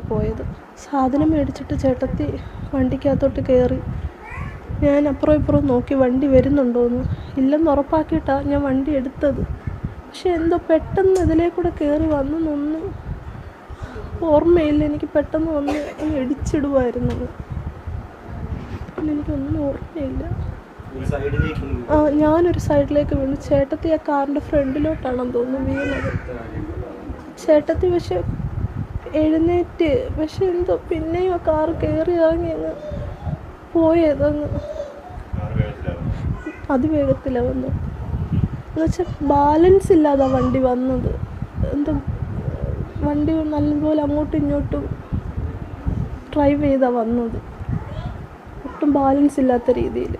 പോയത്. സാധനം മേടിച്ചിട്ട് ചേട്ടത്തി വണ്ടിക്കകത്തോട്ട് കയറി ഞാൻ അപ്പുറം ഇപ്പുറം നോക്കി വണ്ടി വരുന്നുണ്ടോയെന്ന് ഇല്ലെന്ന് ഉറപ്പാക്കിയിട്ടാണ് ഞാൻ വണ്ടി എടുത്തത്. പക്ഷെ എന്തോ പെട്ടെന്ന് ഇതിലേക്കൂടെ കയറി വന്നു നിന്ന് ഓർമ്മയില്ല എനിക്ക് പെട്ടെന്ന് വന്ന് അങ്ങ് ഇടിച്ചിടുമായിരുന്നു പിന്നെ എനിക്കൊന്നും ഓർമ്മയില്ല. ആ ഞാനൊരു സൈഡിലേക്ക് വീണു. ചേട്ടത്തി ആ കാറിന്റെ ഫ്രണ്ടിലോട്ടാണെന്ന് തോന്നുന്നു വീണത്. ചേട്ടത്തി പക്ഷെ എഴുന്നേറ്റ്. പക്ഷെ എന്തോ പിന്നെയും കാർ കയറി ഇറങ്ങി അങ്ങ് പോയതങ്ങ്. അതിവേഗത്തിലാണ് വന്നത് എന്നുവെച്ചാൽ ബാലൻസ് ഇല്ലാതെ വണ്ടി വന്നത്. എന്തോ വണ്ടി നല്ലപോലെ അങ്ങോട്ടും ഇങ്ങോട്ടും ഡ്രൈവ് ചെയ്താണ് വന്നത്. ഒട്ടും ബാലൻസ് ഇല്ലാത്ത രീതിയിൽ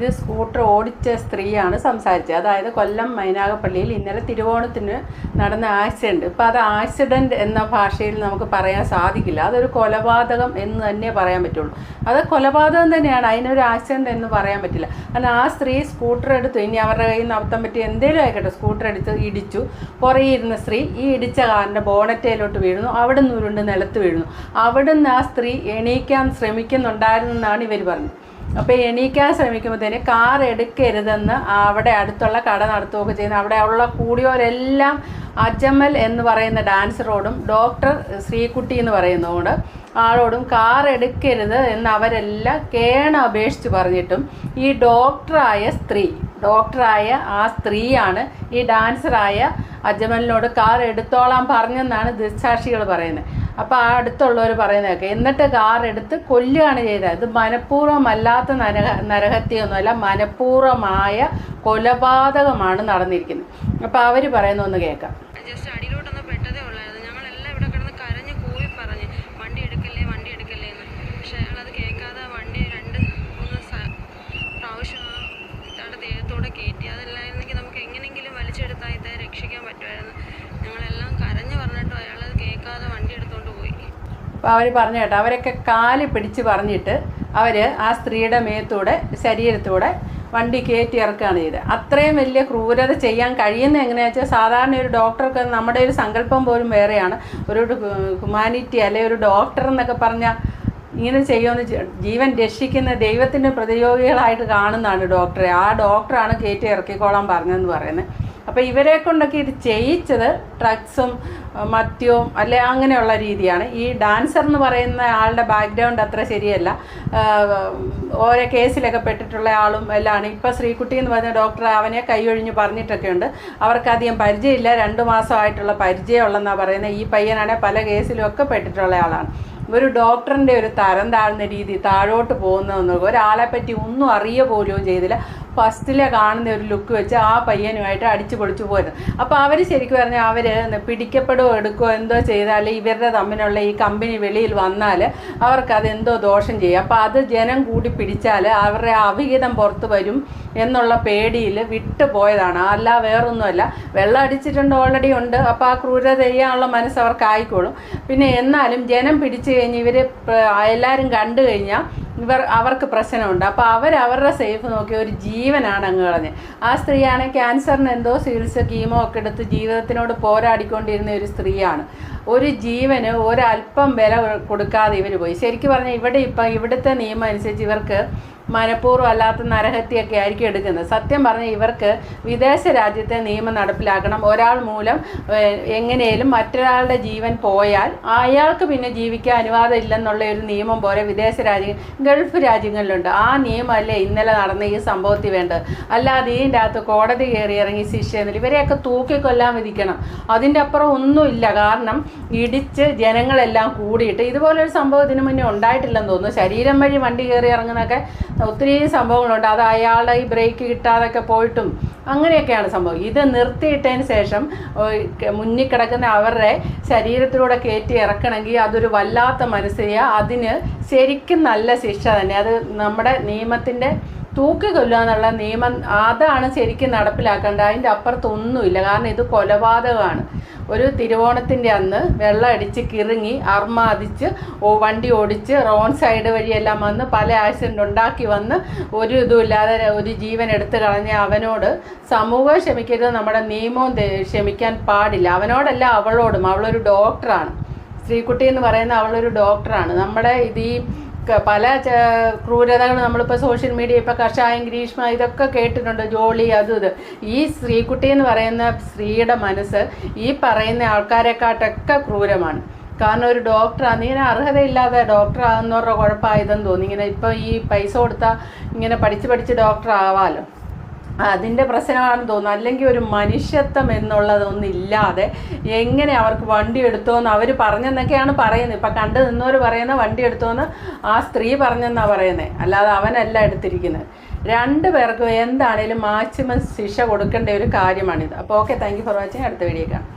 ഇത് സ്കൂട്ടർ ഓടിച്ച സ്ത്രീയാണ് സംസാരിച്ചത്. അതായത് കൊല്ലം മൈനാഗപ്പള്ളിയിൽ ഇന്നലെ തിരുവോണത്തിന് നടന്ന ആക്സിഡന്റ് ഇപ്പം അത് ആക്സിഡന്റ് എന്ന ഭാഷയിൽ നമുക്ക് പറയാൻ സാധിക്കില്ല. അതൊരു കൊലപാതകം എന്ന് തന്നെ പറയാൻ പറ്റുള്ളൂ. അത് കൊലപാതകം തന്നെയാണ്. അതിനൊരു ആക്സിഡന്റ് എന്ന് പറയാൻ പറ്റില്ല. കാരണം ആ സ്ത്രീ സ്കൂട്ടർ എടുത്തു. ഇനി അവരുടെ കയ്യിൽ നിന്ന് അബദ്ധം പറ്റി എന്തേലും ആയിക്കോട്ടെ സ്കൂട്ടർ എടുത്ത് ഇടിച്ചു. പുറകെ ഇരുന്ന സ്ത്രീ ഈ ഇടിച്ച കാറിന്റെ ബോണറ്റയിലോട്ട് വീഴുന്നു. അവിടെ നിന്ന് ഉരുണ്ട് നിലത്ത് വീഴുന്നു. അവിടെ നിന്ന് ആ സ്ത്രീ എണീക്കാൻ ശ്രമിക്കുന്നുണ്ടായിരുന്നെന്നാണ് ഇവർ പറഞ്ഞത്. അപ്പോൾ എണീക്കാൻ ശ്രമിക്കുമ്പോഴത്തേന് കാർ എടുക്കരുതെന്ന് അവിടെ അടുത്തുള്ള കട നടത്തുകയൊക്കെ ചെയ്യുന്ന. അവിടെ ഉള്ള കൂടിയവരെല്ലാം അജമൽ എന്ന് പറയുന്ന ഡാൻസറോടും ഡോക്ടർ ശ്രീകുട്ടി എന്ന് പറയുന്നതോട് ആളോടും കാർ എടുക്കരുത് എന്ന് അവരെല്ലാം കേണ അപേക്ഷിച്ച് പറഞ്ഞിട്ടും ഈ ഡോക്ടറായ സ്ത്രീ ഡോക്ടറായ ആ സ്ത്രീയാണ് ഈ ഡാൻസറായ അജമലിനോട് കാർ എടുത്തോളാൻ പറഞ്ഞെന്നാണ് ദൃശാക്ഷികൾ പറയുന്നത്. അപ്പോൾ ആ അടുത്തുള്ളവർ പറയുന്നതൊക്കെ എന്നിട്ട് കാർ എടുത്ത് കൊല്ലുകയാണ് ചെയ്തത്. ഇത് മനഃപൂർവമല്ലാത്ത നരഹ നരഹത്യയൊന്നുമല്ല മനഃപൂർവമായ കൊലപാതകമാണ് നടന്നിരിക്കുന്നത്. അപ്പോൾ അവർ പറയുന്ന ഒന്ന് കേൾക്കാം ജസ്റ്റ് അടിയിലോട്ടൊന്ന് പെട്ടതേ ഉള്ളായിരുന്നു ഞങ്ങളെല്ലാം ഇവിടെ കിടന്ന് കരഞ്ഞ് കൂവി പറഞ്ഞ് വണ്ടി എടുക്കല്ലേ വണ്ടി എടുക്കല്ലേ എന്ന് പക്ഷെ അയാളത് കേൾക്കാതെ വണ്ടി രണ്ട് മൂന്ന് സ- പ്രാവശ്യം ആ ഇത്താടെ ദേഹത്തോടെ കയറ്റി അതല്ലായിരുന്നെങ്കിൽ നമുക്ക് എങ്ങനെയെങ്കിലും വലിച്ചെടുത്താൽ ഇതേ രക്ഷിക്കാൻ പറ്റുമായിരുന്നു. ഞങ്ങളെല്ലാം കരഞ്ഞു പറഞ്ഞിട്ടും അയാൾ കേൾക്കാതെ വണ്ടി എടുത്തുകൊണ്ട് പോയി. അപ്പോൾ അവർ പറഞ്ഞു കേട്ടോ അവരൊക്കെ കാൽ പിടിച്ച് പറഞ്ഞിട്ട് അവർ ആ സ്ത്രീയുടെ മേത്തൂടെ ശരീരത്തൂടെ വണ്ടി കയറ്റി ഇറക്കുകയാണ് ചെയ്തത്. അത്രയും വലിയ ക്രൂരത ചെയ്യാൻ കഴിയുന്ന എങ്ങനെയാണെന്ന് വെച്ചാൽ സാധാരണ ഒരു ഡോക്ടർക്ക് നമ്മുടെ ഒരു സങ്കല്പം പോലും വേറെയാണ്. ഒരു ഹ്യൂമാനിറ്റി അല്ലെ ഒരു ഡോക്ടർ എന്നൊക്കെ പറഞ്ഞാൽ ഇങ്ങനെ ചെയ്യുമെന്ന് ജീവൻ രക്ഷിക്കുന്ന ദൈവത്തിന്റെ പ്രതിയോഗികളായിട്ട് കാണുന്നതാണ് ഡോക്ടറെ. ആ ഡോക്ടറാണ് കയറ്റി ഇറക്കിക്കോളാൻ പറഞ്ഞതെന്ന് പറയുന്നത്. അപ്പോൾ ഇവരെ കൊണ്ടൊക്കെ ഇത് ചെയ്യിച്ചത് ഡ്രഗ്സും മദ്യവും അല്ലെ അങ്ങനെയുള്ള രീതിയാണ്. ഈ ഡാൻസർ എന്ന് പറയുന്ന ആളുടെ ബാക്ക്ഗ്രൗണ്ട് അത്ര ശരിയല്ല. ഓരോ കേസിലൊക്കെ പെട്ടിട്ടുള്ള ആളും എല്ലാമാണ് ഇപ്പോൾ ശ്രീകുട്ടി എന്ന് പറഞ്ഞ ഡോക്ടർ അവനെ കൈയൊഴിഞ്ഞ് പറഞ്ഞിട്ടൊക്കെ ഉണ്ട്. അവർക്കധികം പരിചയമില്ല. രണ്ട് മാസമായിട്ടുള്ള പരിചയമുള്ളതെന്നാണ് പറയുന്നത്. ഈ പയ്യനാണെങ്കിൽ പല കേസിലും ഒക്കെ പെട്ടിട്ടുള്ള ആളാണ്. ഒരു ഡോക്ടറിന്റെ ഒരു തരം താഴ്ന്ന രീതി താഴോട്ട് പോകുന്നതെന്ന് ഒരാളെ പറ്റി ഒന്നും അറിയ പോലും ചെയ്തില്ല. ഫസ്റ്റിലെ കാണുന്ന ഒരു ലുക്ക് വെച്ച് ആ പയ്യനുമായിട്ട് അടിച്ചു പൊളിച്ചു പോരുന്നു അപ്പോൾ അവർ ശരിക്കും പറഞ്ഞാൽ അവർ പിടിക്കപ്പെടുകയോ എടുക്കുകയോ എന്തോ ചെയ്താൽ ഇവരുടെ തമ്മിലുള്ള ഈ കമ്പനി വെളിയിൽ വന്നാൽ അവർക്കത് ദോഷം ചെയ്യും. അപ്പോൾ അത് ജനം കൂടി പിടിച്ചാൽ അവരുടെ അവിഹിതം പുറത്ത് വരും എന്നുള്ള പേടിയിൽ വിട്ടു പോയതാണ്. അല്ല വേറൊന്നുമല്ല. വെള്ളം അടിച്ചിട്ടുണ്ട് ഓൾറെഡി ഉണ്ട്. അപ്പോൾ ആ ക്രൂരത ചെയ്യാനുള്ള മനസ്സ് അവർക്ക് ആയിക്കോളും പിന്നെ എന്നാലും ജനം പിടിച്ചു കഴിഞ്ഞ് ഇവർ എല്ലാവരും കണ്ടു കഴിഞ്ഞാൽ ഇവർ അവർക്ക് പ്രശ്നമുണ്ട്. അപ്പോൾ അവർ അവരുടെ സേഫ് നോക്കി ഒരു ജീവനാണ് അങ്ങ് കളഞ്ഞ്. ആ സ്ത്രീയാണ് ക്യാൻസറിന് എന്തോ ചികിത്സ കീമോ ഒക്കെ എടുത്ത് ജീവിതത്തിനോട് പോരാടിക്കൊണ്ടിരുന്ന ഒരു സ്ത്രീയാണ്. ഒരു ജീവന് ഒരല്പം വില കൊടുക്കാതെ ഇവർ പോയി. ശരിക്കും പറഞ്ഞാൽ ഇവിടെ ഇപ്പം ഇവിടുത്തെ നിയമം അനുസരിച്ച് ഇവർക്ക് മനഃപൂർവം അല്ലാത്ത നരഹത്യയൊക്കെ ആയിരിക്കും എടുക്കുന്നത്. സത്യം പറഞ്ഞാൽ ഇവർക്ക് വിദേശ രാജ്യത്തെ നിയമം നടപ്പിലാക്കണം. ഒരാൾ മൂലം എങ്ങനെയും മറ്റൊരാളുടെ ജീവൻ പോയാൽ അയാൾക്ക് പിന്നെ ജീവിക്കാൻ അനുവാദം ഇല്ലെന്നുള്ള ഒരു നിയമം പോലെ വിദേശ രാജ്യങ്ങൾ ഗൾഫ് രാജ്യങ്ങളിലുണ്ട്. ആ നിയമമല്ലേ ഇന്നലെ നടന്ന ഈ സംഭവത്തിൽ വേണ്ടത്. അല്ലാതെ ഇതിന്റെ അകത്ത് കോടതി കയറി ഇറങ്ങി ശിക്ഷ എന്നില്ല ഇവരെയൊക്കെ തൂക്കിക്കൊല്ലാൻ വിധിക്കണം. അതിന്റെ അപ്പുറം ഒന്നുമില്ല കാരണം ഇടിച്ച് ജനങ്ങളെല്ലാം കൂടിയിട്ട് ഇതുപോലൊരു സംഭവം ഇതിനു മുന്നേ ഉണ്ടായിട്ടില്ലെന്ന് തോന്നുന്നു. ശരീരം വഴി വണ്ടി കയറി ഇറങ്ങുന്നൊക്കെ ഒത്തിരി സംഭവങ്ങളുണ്ട്. അത് അയാളെ ഈ ബ്രേക്ക് കിട്ടാതൊക്കെ പോയിട്ടും അങ്ങനെയൊക്കെയാണ് സംഭവം. ഇത് നിർത്തിയിട്ടതിന് ശേഷം മുന്നിൽ കിടക്കുന്ന അവരുടെ ശരീരത്തിലൂടെ കയറ്റി ഇറക്കണമെങ്കിൽ അതൊരു വല്ലാത്ത മനസ്സിയ. അതിന് ശരിക്കും നല്ല ശിക്ഷ തന്നെ. അത് നമ്മുടെ നിയമത്തിന്റെ തൂക്കി കൊല്ലുക എന്നുള്ള നിയമം അതാണ് ശരിക്കും നടപ്പിലാക്കേണ്ടത്. അതിന്റെ അപ്പുറത്തൊന്നുമില്ല. കാരണം ഇത് കൊലപാതകമാണ്. ഒരു തിരുവോണത്തിന്റെ അന്ന് വെള്ളം അടിച്ച് കിറുങ്ങി അർമാദിച്ച് വണ്ടി ഓടിച്ച് റോൺ സൈഡ് വഴിയെല്ലാം വന്ന് പല ആക്സിഡന്റ് ഉണ്ടാക്കി വന്ന് ഒരു ഇതുമില്ലാതെ ഒരു ജീവൻ എടുത്തു കളഞ്ഞ അവനോട് സമൂഹം ക്ഷമിക്കരുത് നമ്മുടെ നിയമവും ക്ഷമിക്കാൻ പാടില്ല. അവനോടല്ല അവളോടും. അവളൊരു ഡോക്ടറാണ് ശ്രീകുട്ടി എന്ന് പറയുന്ന അവളൊരു ഡോക്ടറാണ് നമ്മുടെ ഇത് ഈ പല ക്രൂരതകൾ നമ്മളിപ്പോൾ സോഷ്യൽ മീഡിയ ഇപ്പോൾ കഷായം ഗ്രീഷ്മ ഇതൊക്കെ കേട്ടിട്ടുണ്ട് ജോളി അതും ഇത്. ഈ സ്ത്രീക്കുട്ടി എന്ന് പറയുന്ന സ്ത്രീയുടെ മനസ്സ് ഈ പറയുന്ന ആൾക്കാരെക്കാട്ടൊക്കെ ക്രൂരമാണ്. കാരണം ഒരു ഡോക്ടറാണ് ഇങ്ങനെ അർഹതയില്ലാതെ ഡോക്ടറാകുന്നവരുടെ കുഴപ്പമായതെന്ന് തോന്നി ഇങ്ങനെ ഇപ്പോൾ ഈ പൈസ കൊടുത്താൽ ഇങ്ങനെ പഠിച്ച് പഠിച്ച് ഡോക്ടർ ആവാമല്ലോ അതിന്റെ പ്രശ്നമാണെന്ന് തോന്നുന്നു. അല്ലെങ്കിൽ ഒരു മനുഷ്യത്വം എന്നുള്ളതൊന്നും ഇല്ലാതെ എങ്ങനെ അവർക്ക് വണ്ടി എടുത്തോന്ന് അവർ പറഞ്ഞെന്നൊക്കെയാണ് പറയുന്നത്. ഇപ്പം കണ്ടു നിന്നവർ പറയുന്ന വണ്ടി എടുത്തോന്ന് ആ സ്ത്രീ പറഞ്ഞെന്നാണ് പറയുന്നത് അല്ലാതെ അവനല്ല എടുത്തിരിക്കുന്നത്. രണ്ട് പേർക്കും എന്താണേലും മാക്സിമം ശിക്ഷ കൊടുക്കേണ്ട ഒരു കാര്യമാണിത്. അപ്പോൾ okay thank you for watching അടുത്ത വീഡിയോ കാണാം.